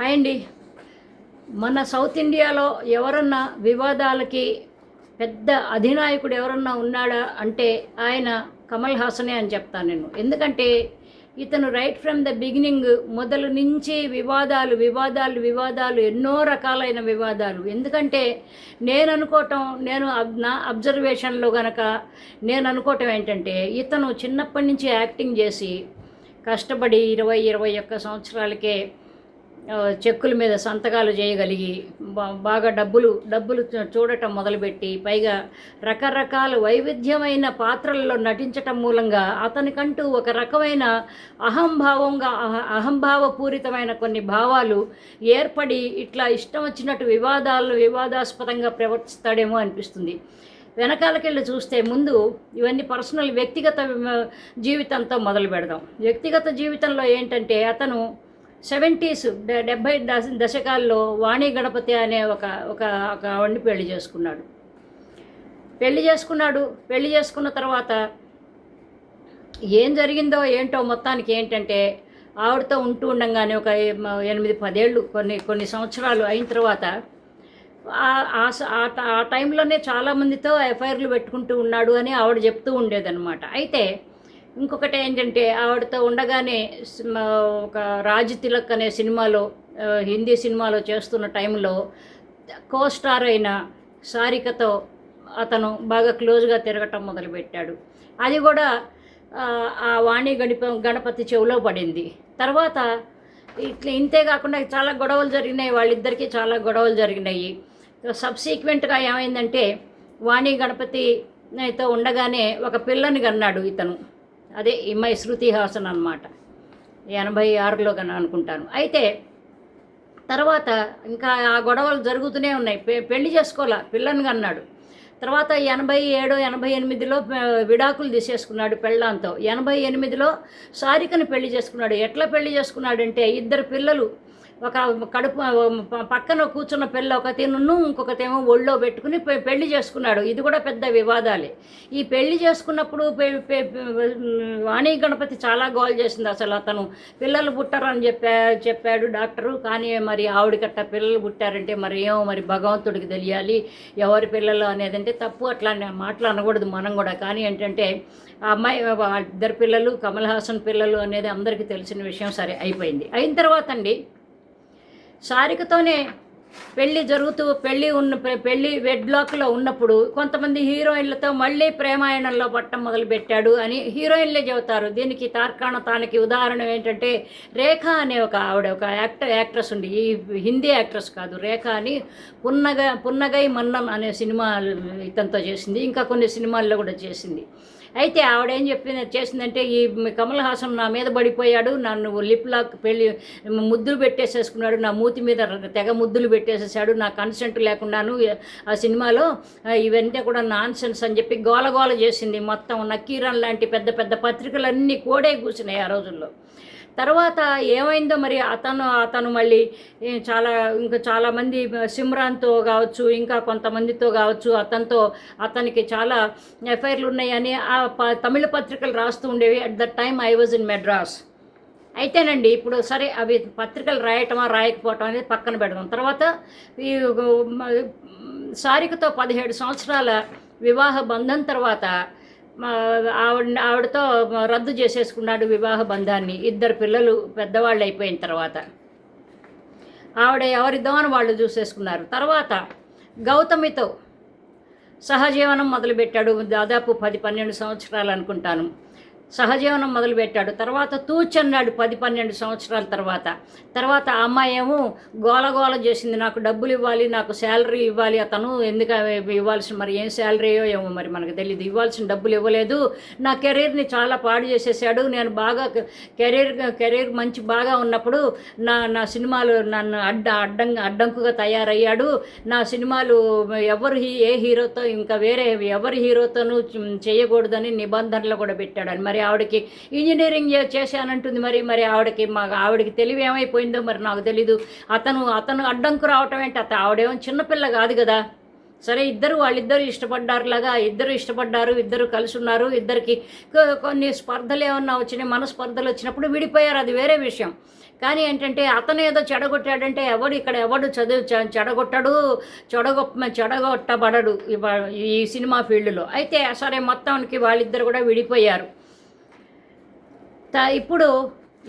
Hi అండి. మన south ఇండియాలో ఎవరన్నా వివాదాలకి పెద్ద అధినాయకుడు ఎవరన్నా ఉన్నాడా అంటే ఆయన కమల్ హాసనే అని చెప్తాను నేను. ఎందుకంటే ఇతను రైట్ ఫ్రమ్ ద బిగినింగ్ మొదలు నుంచి వివాదాలు వివాదాలు వివాదాలు ఎన్నో రకాలైన వివాదాలు. ఎందుకంటే నేను అనుకోవటం నేను అబ్- నా అబ్జర్వేషన్లో గనక నేను అనుకోవటం ఏంటంటే ఇతను చిన్నప్పటి నుంచి యాక్టింగ్ చేసి కష్టపడి ఇరవై ఇరవై ఒక్క సంవత్సరాలకే చెక్కుల మీద సంతకాలు చేయగలిగి బాగా డబ్బులు డబ్బులు చూడటం మొదలుపెట్టి పైగా రకరకాల వైవిధ్యమైన పాత్రల్లో నటించటం మూలంగా అతనికంటూ ఒక రకమైన అహంభావంగా అహ- అహంభావపూరితమైన కొన్ని భావాలు ఏర్పడి ఇట్లా ఇష్టం వచ్చినట్టు వివాదాలు వివాదాస్పదంగా ప్రవర్తిస్తాడేమో అనిపిస్తుంది. వెనకాలకెళ్ళి చూస్తే ముందు ఇవన్నీ పర్సనల్ వ్యక్తిగత జీవితంతో మొదలు పెడదాం వ్యక్తిగత జీవితంలో ఏంటంటే అతను సెవెంటీస్ డెబ్భై దశ దశకాల్లో వాణి గణపతి అనే ఒక ఒక ఒక ఆవిడ్ని పెళ్ళి చేసుకున్నాడు. పెళ్ళి చేసుకున్నాడు. పెళ్ళి చేసుకున్న తర్వాత ఏం జరిగిందో ఏంటో మొత్తానికి ఏంటంటే ఆవిడతో ఉంటూ ఉండంగానే ఒక ఎనిమిది పదేళ్ళు కొన్ని కొన్ని సంవత్సరాలు అయిన తర్వాత ఆ- స- ఆ ఆ టైంలోనే చాలామందితో ఎఫ్ఐఆర్లు పెట్టుకుంటూ ఉన్నాడు అని ఆవిడ చెప్తూ ఉండేదన్నమాట. అయితే ఇంకొకటి ఏంటంటే ఆవిడతో ఉండగానే ఒక రాజ్ తిలక్ అనే సినిమాలో హిందీ సినిమాలో చేస్తున్న టైంలో కో స్టార్ అయిన సారికతో అతను బాగా క్లోజ్గా తిరగటం మొదలుపెట్టాడు. అది కూడా ఆ, ఆ వాణి గణప గణపతి చెవిలో పడింది. తర్వాత ఇట్లా ఇంతే కాకుండా చాలా గొడవలు జరిగినాయి. వాళ్ళిద్దరికీ చాలా గొడవలు జరిగినాయి. సబ్సీక్వెంట్గా ఏమైందంటే వాణి గణపతితో ఉండగానే ఒక పిల్లని కన్నాడు ఇతను. అదే ఇమ్మై శృతి హాసన్ అనమాట ఎనభై ఆరులో కన్నా అనుకుంటాను. అయితే తర్వాత ఇంకా ఆ గొడవలు జరుగుతూనే ఉన్నాయి. పె పెళ్ళి చేసుకోవాలా? పిల్లని అన్నాడు తర్వాత ఎనభై ఏడు ఎనభై ఎనిమిదిలో విడాకులు తీసేసుకున్నాడు పెళ్ళాంతో. ఎనభై ఎనిమిదిలో సారికను పెళ్ళి చేసుకున్నాడు. ఎట్లా పెళ్ళి చేసుకున్నాడంటే ఇద్దరు పిల్లలు ఒక కడుపు పక్కన కూర్చున్న పిల్ల ఒకతేను ఇంకొకతేమో ఒళ్ళో పెట్టుకుని పె- పెళ్ళి చేసుకున్నాడు. ఇది కూడా పెద్ద వివాదాలే. ఈ పెళ్ళి చేసుకున్నప్పుడు వాణి గణపతి చాలా గోల్ చేసింది అసలు. అతను పిల్లలు పుట్టారని చెప్పా చెప్పాడు డాక్టరు. కానీ మరి ఆవిడకట్ట పిల్లలు పుట్టారంటే మరి ఏమో మరి భగవంతుడికి తెలియాలి. ఎవరి పిల్లలు అనేది అంటే తప్పు. అట్లా మాటలు అనకూడదు మనం కూడా. కానీ ఏంటంటే ఆ అమ్మాయి ఇద్దరు పిల్లలు కమల్ హాసన్ పిల్లలు అనేది అందరికీ తెలిసిన విషయం సరే అయిపోయింది. అయిన తర్వాత అండి సారికతోనే పెళ్ళి జరుగుతూ పెళ్ళి ఉన్న పెళ్ళి వెడ్లాక్లో ఉన్నప్పుడు కొంతమంది హీరోయిన్లతో మళ్ళీ ప్రేమాయణంలో పట్టం మొదలుపెట్టాడు అని హీరోయిన్లే చెబుతారు. దీనికి తార్కాణ తానికి ఉదాహరణ ఏంటంటే రేఖ అనే ఒక ఆవిడ ఒక యాక్టర్ యాక్ట్రెస్ ఉంది. ఈ హిందీ యాక్ట్రెస్ కాదు. రేఖ అని పున్నగ పున్నగై మన్నం అనే సినిమా ఇతనితో చేసింది. ఇంకా కొన్ని సినిమాల్లో కూడా చేసింది. అయితే ఆవిడ ఏం చెప్పింది చేసిందంటే ఈ కమల్ హాసన్ నా మీద పడిపోయాడు నన్ను లిప్ లాక్ పెళ్ళి ముద్దులు పెట్టేసేసుకున్నాడు నా మూతి మీద తెగ ముద్దులు పెట్టి పెట్టేసేసాడు. నా కన్సెంట్ లేకుండాను ఆ సినిమాలో ఆ, ఇవన్నీ కూడా నాన్ సెన్స్ అని చెప్పి గోలగోల చేసింది. మొత్తం నకీరన్ లాంటి పెద్ద పెద్ద పత్రికలన్నీ కోడే కూర్చున్నాయి ఆ రోజుల్లో. తర్వాత ఏమైందో మరి అతను అతను మళ్ళీ చాలా ఇంకా చాలామంది సిమ్రాన్తో కావచ్చు ఇంకా కొంతమందితో కావచ్చు అతనితో అతనికి చాలా ఎఫ్ఐఆర్లు ఉన్నాయని ఆ ప- తమిళ పత్రికలు రాస్తూ ఉండేవి. At the time I was in Madras అయితేనండి ఇప్పుడు సరే అవి పత్రికలు రాయటమా రాయకపోవటం అనేది పక్కన పెడదాం. తర్వాత ఈ సారికతో పదిహేడు సంవత్సరాల వివాహ బంధం తర్వాత ఆవిడ ఆవిడతో రద్దు చేసేసుకున్నాడు వివాహ బంధాన్ని. ఇద్దరు పిల్లలు పెద్దవాళ్ళు అయిపోయిన తర్వాత ఆవిడ ఎవరిదో అని వాళ్ళు చూసేసుకున్నారు. తర్వాత గౌతమితో సహజీవనం మొదలుపెట్టాడు. దాదాపు పది పన్నెండు సంవత్సరాలు అనుకుంటాను. సహజీవనం మొదలుపెట్టాడు. తర్వాత తూచన్నాడు పది పన్నెండు సంవత్సరాల తర్వాత. తర్వాత ఆ అమ్మాయి ఏమో గోల గోల చేసింది. నాకు డబ్బులు ఇవ్వాలి నాకు శాలరీ ఇవ్వాలి. అతను ఎందుకు ఇవ్వాల్సిన మరి ఏం శాలరీయో ఏమో మరి మనకు తెలియదు ఇవ్వాల్సిన డబ్బులు ఇవ్వలేదు. నా కెరీర్ని చాలా పాడు చేసేసాడు. నేను బాగా కెరీర్ కెరీర్ మంచి బాగా ఉన్నప్పుడు నా నా సినిమాలు నన్ను అడ్డ అడ్డం అడ్డంకుగా తయారయ్యాడు. నా సినిమాలు ఎవరు హీ ఏ హీరోతో ఇంకా వేరే ఎవరి హీరోతోనూ చేయకూడదని నిబంధనలు కూడా పెట్టాడు. మరి ఆవిడకి ఇంజనీరింగ్ చేశానంటుంది మరి మరి ఆవిడకి మా ఆవిడకి తెలివి ఏమైపోయిందో మరి నాకు తెలీదు. అతను అతను అడ్డంకు రావటం ఏంటి? అత ఆవిడేమో చిన్నపిల్ల కాదు కదా. సరే ఇద్దరు వాళ్ళిద్దరు ఇష్టపడ్డారులాగా ఇద్దరు ఇష్టపడ్డారు ఇద్దరు కలిసి ఉన్నారు ఇద్దరికి కొన్ని స్పర్ధలు ఏమన్నా వచ్చినాయి మన స్పర్ధలు వచ్చినప్పుడు విడిపోయారు అది వేరే విషయం. కానీ ఏంటంటే అతను ఏదో చెడగొట్టాడంటే ఎవడు ఇక్కడ ఎవడు చదువు చెడగొట్టడు చెడగొ చెడగొట్టబడడు ఈ సినిమా ఫీల్డ్లో. అయితే సరే మొత్తానికి వాళ్ళిద్దరు కూడా విడిపోయారు. ఇప్పుడు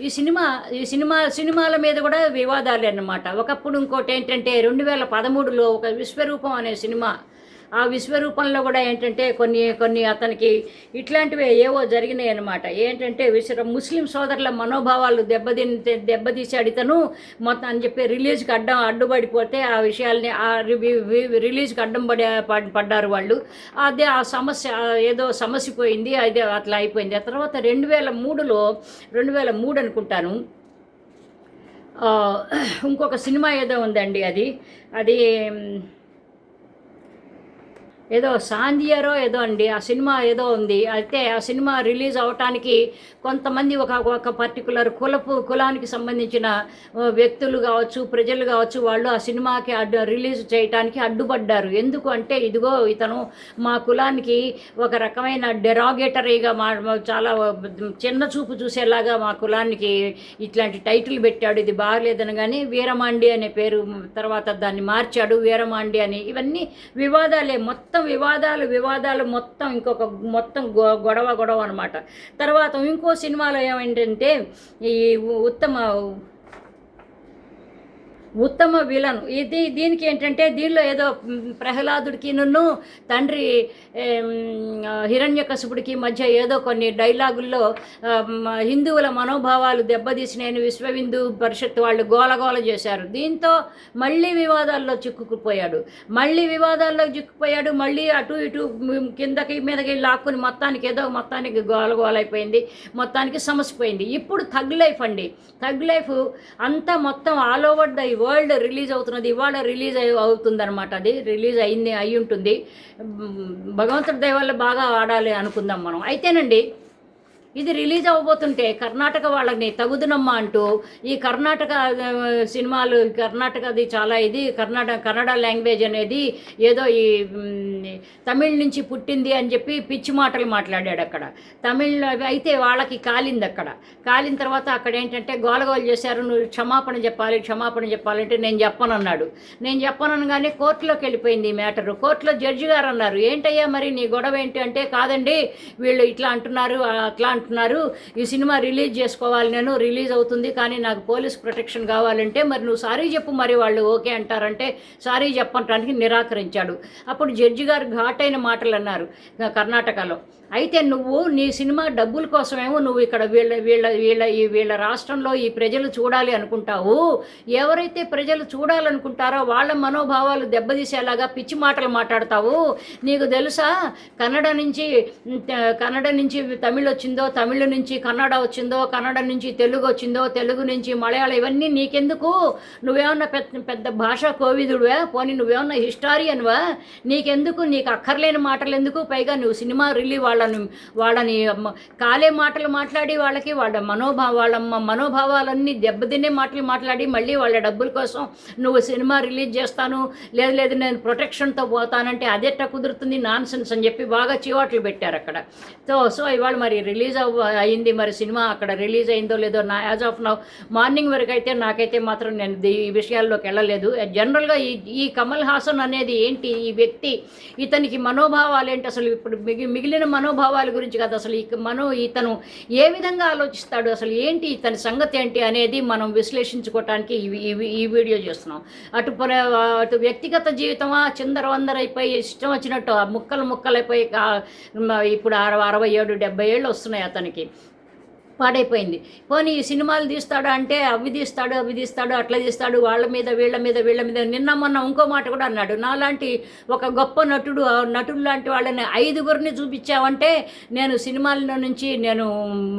ఈ సినిమా ఈ సినిమా సినిమాల మీద కూడా వివాదాలు అన్నమాట. ఒకప్పుడు ఇంకోటి ఏంటంటే రెండు వేల పదమూడులో ఒక విశ్వరూపం అనే సినిమా ఆ విశ్వరూపంలో కూడా ఏంటంటే కొన్ని కొన్ని అతనికి ఇట్లాంటివి ఏవో జరిగినాయి అనమాట ఏంటంటే విశ్వ ముస్లిం సోదరుల మనోభావాలు దెబ్బతిని దెబ్బతీసాడు ఇతను. మొత్తం అని చెప్పి రిలీజ్కి అడ్డం అడ్డుపడిపోతే ఆ విషయాల్ని ఆ రిలీజ్కి అడ్డం పడే పడ్డారు వాళ్ళు. అదే ఆ సమస్య ఏదో సమస్య పోయింది అదే అట్లా అయిపోయింది. ఆ తర్వాత రెండు వేల మూడులో రెండు వేల మూడు అనుకుంటాను ఇంకొక సినిమా ఏదో ఉందండి అది. అది ఏదో సాందియరో ఏదో అండి ఆ సినిమా ఏదో ఉంది. అయితే ఆ సినిమా రిలీజ్ అవటానికి కొంతమంది ఒక ఒక పర్టికులర్ కులపు కులానికి సంబంధించిన వ్యక్తులు కావచ్చు ప్రజలు కావచ్చు వాళ్ళు ఆ సినిమాకి అడ్డు రిలీజ్ చేయటానికి అడ్డుపడ్డారు. ఎందుకు అంటే ఇదిగో ఇతను మా కులానికి ఒక రకమైన డెరాగేటరీగా మా చాలా చిన్న చూపు చూసేలాగా మా కులానికి ఇట్లాంటి టైటిల్ పెట్టాడు. ఇది బాగలేదనగానే వీరమాండి అనే పేరు తర్వాత దాన్ని మార్చాడు. వీరమాండి అని ఇవన్నీ వివాదాలే. మొత్తం మొత్తం వివాదాలు వివాదాలు మొత్తం ఇంకొక మొత్తం గొ- గొడవ గొడవ అనమాట తర్వాత ఇంకో సినిమాలో ఏమైందంటే ఈ ఉత్తమ ఉత్తమ విలన్. ఇది దీనికి ఏంటంటే దీనిలో ఏదో ప్రహ్లాదుడికి నన్ను తండ్రి హిరణ్యకశుపుడికి మధ్య ఏదో కొన్ని డైలాగుల్లో హిందువుల మనోభావాలు దెబ్బతీసినాయని విశ్వ హిందూ పరిషత్ వాళ్ళు గోలగోల చేశారు. దీంతో మళ్ళీ వివాదాల్లో చిక్కుకుపోయాడు. మళ్ళీ వివాదాల్లో చిక్కుపోయాడు మళ్ళీ అటు ఇటు కిందకి మీదకి లాక్కుని మొత్తానికి ఏదో మొత్తానికి గోలగోలైపోయింది. మొత్తానికి సమస్య పోయింది ఇప్పుడు థగ్ లైఫ్ అండి. థగ్ లైఫ్ అంతా మొత్తం all over the world release అవుతున్నది ఇవాళ రిలీజ్ అవుతుంది అనమాట అది రిలీజ్ అయింది అయి ఉంటుంది భగవంతుడి దయ వల్ల బాగా ఆడాలి అనుకుందాం మనం. అయితేనండి ఇది రిలీజ్ అవ్వబోతుంటే కర్ణాటక వాళ్ళని తగుదునమ్మా అంటూ ఈ కర్ణాటక సినిమాలు కర్ణాటకది చాలా ఇది కర్ణాటక కన్నడ లాంగ్వేజ్ అనేది ఏదో ఈ తమిళ్ నుంచి పుట్టింది అని చెప్పి పిచ్చి మాటలు మాట్లాడాడు అక్కడ. తమిళ్ అయితే వాళ్ళకి కాలింది అక్కడ. కాలిన తర్వాత అక్కడ ఏంటంటే గోలగోలు చేశారు నువ్వు క్షమాపణ చెప్పాలి క్షమాపణ చెప్పాలంటే నేను చెప్పనన్నాడు. నేను చెప్పనగానే కోర్టులోకి వెళ్ళిపోయింది ఈ మ్యాటరు. కోర్టులో జడ్జి గారు అన్నారు ఏంటయ్యా మరి నీ గొడవ ఏంటి? అంటే కాదండి వీళ్ళు ఇట్లా అంటున్నారు అట్లా అంటున్నారు. ఈ సినిమా రిలీజ్ చేసుకోవాలి నేను రిలీజ్ అవుతుంది కానీ నాకు పోలీస్ ప్రొటెక్షన్ కావాలంటే మరి నువ్వు సారీ చెప్పు మరి వాళ్ళు ఓకే అంటారంటే సారీ చెప్పటానికి నిరాకరించాడు. అప్పుడు జడ్జి గారు ఘాటైన మాటలు అన్నారు కర్ణాటకలో అయితే నువ్వు నీ సినిమా డబ్బుల కోసమేమో నువ్వు ఇక్కడ వీళ్ళ వీళ్ళ వీళ్ళ ఈ వీళ్ళ రాష్ట్రంలో ఈ ప్రజలు చూడాలి అనుకుంటావు. ఎవరైతే ప్రజలు చూడాలనుకుంటారో వాళ్ళ మనోభావాలు దెబ్బతీసేలాగా పిచ్చి మాటలు మాట్లాడతావు. నీకు తెలుసా? కన్నడ నుంచి కన్నడ నుంచి తమిళ్ వచ్చిందో తమిళ నుంచి కన్నడ వచ్చిందో కన్నడ నుంచి తెలుగు వచ్చిందో తెలుగు నుంచి మలయాళం ఇవన్నీ నీకెందుకు? నువ్వేమన్నా పెద్ద పెద్ద భాషా కోవిదుడువా? పోనీ నువ్వేమన్నా హిస్టారియన్వా? నీకెందుకు? నీకు అక్కర్లేని మాటలు ఎందుకు పైగా నువ్వు సినిమా రిలీవ్ వాళ్ళని వాళ్ళని కాలే మాటలు మాట్లాడి వాళ్ళకి వాళ్ళ మనోభావ వాళ్ళ మనోభావాలన్నీ దెబ్బతినే మాటలు మాట్లాడి మళ్ళీ వాళ్ళ డబ్బుల కోసం నువ్వు సినిమా రిలీజ్ చేస్తాను లేదు లేదు నేను ప్రొటెక్షన్తో పోతానంటే అదెట్ట కుదురుతుంది నాన్ సెన్స్ అని చెప్పి బాగా చీవాట్లు పెట్టారు అక్కడ. సో సో ఇవాళ మరి రిలీజ్ అవ్వ అయింది మరి సినిమా అక్కడ రిలీజ్ అయిందో లేదో నా యాజ్ ఆఫ్ నౌ మార్నింగ్ వరకు అయితే నాకైతే మాత్రం నేను ఈ విషయాల్లోకి వెళ్ళలేదు. జనరల్గా ఈ ఈ కమల్ హాసన్ అనేది ఏంటి? ఈ వ్యక్తి ఇతనికి మనోభావాలు ఏంటి? అసలు ఇప్పుడు మిగిలిన మనో మనోభావాల గురించి కాదు. అసలు ఈ మనో ఇతను ఏ విధంగా ఆలోచిస్తాడు? అసలు ఏంటి ఇతని సంగతి ఏంటి అనేది మనం విశ్లేషించుకోవటానికి ఈ- వీడియో చేస్తున్నాం. అటు అటు వ్యక్తిగత జీవితమా? చిందరవందరైపోయి ఇష్టం వచ్చినట్టు ముక్కలు ముక్కలైపోయి ఇప్పుడు అరవై అరవై ఏడు డెబ్బై ఏళ్ళు వస్తున్నాయి అతనికి. పాడైపోయింది. పోనీ ఈ సినిమాలు తీస్తాడు అంటే అవి తీస్తాడు అవి తీస్తాడు అట్లా తీస్తాడు వాళ్ళ మీద వీళ్ళ మీద వీళ్ళ మీద. నిన్న మొన్న ఇంకో మాట కూడా అన్నాడు. నాలాంటి ఒక గొప్ప నటుడు ఆ నటుడు లాంటి వాళ్ళని ఐదుగురిని చూపించావంటే నేను సినిమాల నుంచి నేను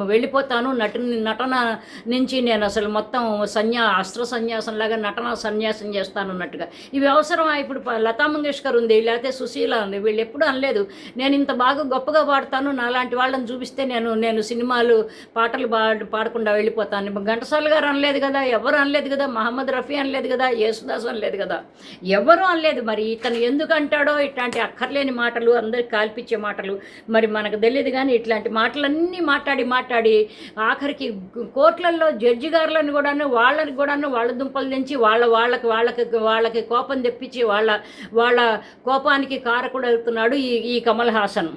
వెళ్ళిపోతాను. నటు నటన నుంచి నేను అసలు మొత్తం సన్యా అస్త్ర సన్యాసంలాగా నటన సన్యాసం చేస్తాను అన్నట్టుగా. ఇవి అవసరమా? ఇప్పుడు లతా మంగేష్కర్ ఉంది లేకపోతే సుశీల ఉంది. వీళ్ళు ఎప్పుడూ అనలేదు. నేను ఇంత బాగా గొప్పగా పాడతాను. నాలాంటి వాళ్ళని చూపిస్తే నేను నేను సినిమాలు పాట పాటలు పా పాడకుండా వెళ్ళిపోతాను. ఘంటసాల గారు అనలేదు కదా ఎవరు అనలేదు కదా మహమ్మద్ రఫీ అనలేదు కదా యేసుదాస్ అనలేదు కదా. ఎవరు అనలేదు మరి ఇతను ఎందుకు అంటాడో ఇట్లాంటి అక్కర్లేని మాటలు అందరికి కాల్పించే మాటలు. మరి మనకు తెలియదు కానీ ఇట్లాంటి మాటలన్నీ మాట్లాడి మాట్లాడి ఆఖరికి కోర్టులలో జడ్జి గారులను కూడాను వాళ్ళని కూడాను వాళ్ళ దుంపలు దించి వాళ్ళ వాళ్ళకి వాళ్ళకి వాళ్ళకి కోపం తెప్పించి వాళ్ళ వాళ్ళ కోపానికి కారకుడు అవుతున్నాడు ఈ ఈ కమల్ హాసన్.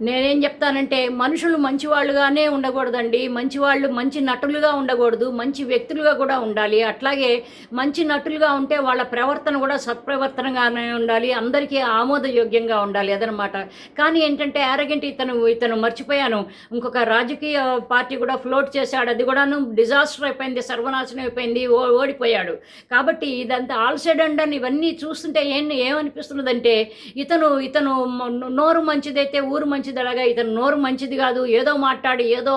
నేనేం చెప్తానంటే మనుషులు మంచివాళ్ళుగానే ఉండకూడదండి. మంచివాళ్ళు మంచి నటులుగా ఉండకూడదు. మంచి వ్యక్తులుగా కూడా ఉండాలి. అట్లాగే మంచి నటులుగా ఉంటే వాళ్ళ ప్రవర్తన కూడా సత్ప్రవర్తనగానే ఉండాలి. అందరికీ ఆమోదయోగ్యంగా ఉండాలి అదనమాట. కానీ ఏంటంటే అరగంటి ఇతను ఇతను మర్చిపోయాను. ఇంకొక రాజకీయ పార్టీ కూడా ఫ్లోట్ చేశాడు. అది కూడాను డిజాస్టర్ అయిపోయింది సర్వనాశనం అయిపోయింది ఓ ఓడిపోయాడు. కాబట్టి ఇదంతా ఆల్సైడ్ అండ్ అని ఇవన్నీ చూస్తుంటే ఏం ఏమనిపిస్తున్నదంటే ఇతను ఇతను నోరు మంచిదైతే ఊరు మంచి మంచిదలాగా ఇతను నోరు మంచిది కాదు. ఏదో మాట్లాడి ఏదో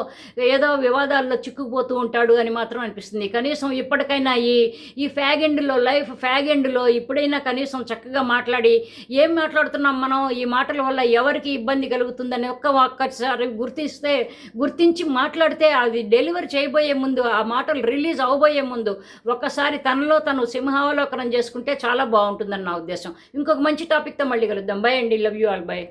ఏదో వివాదాల్లో చిక్కుకుపోతూ ఉంటాడు అని మాత్రం అనిపిస్తుంది. కనీసం ఇప్పటికైనా ఈ ఈ ఫ్యాగెండ్లో లైఫ్ ఫ్యాగెండ్లో ఇప్పుడైనా కనీసం చక్కగా మాట్లాడి ఏం మాట్లాడుతున్నాం మనం? ఈ మాటల వల్ల ఎవరికి ఇబ్బంది కలుగుతుందని ఒక్క ఒక్కసారి గుర్తిస్తే గుర్తించి మాట్లాడితే అది డెలివరీ చేయబోయే ముందు ఆ మాటలు రిలీజ్ అవబోయే ముందు ఒక్కసారి తనలో తను సింహావలోకనం చేసుకుంటే చాలా బాగుంటుందని నా ఉద్దేశం. ఇంకొక మంచి టాపిక్తో మళ్ళీ కలుద్దాం. బై అండి. Love you all. బై.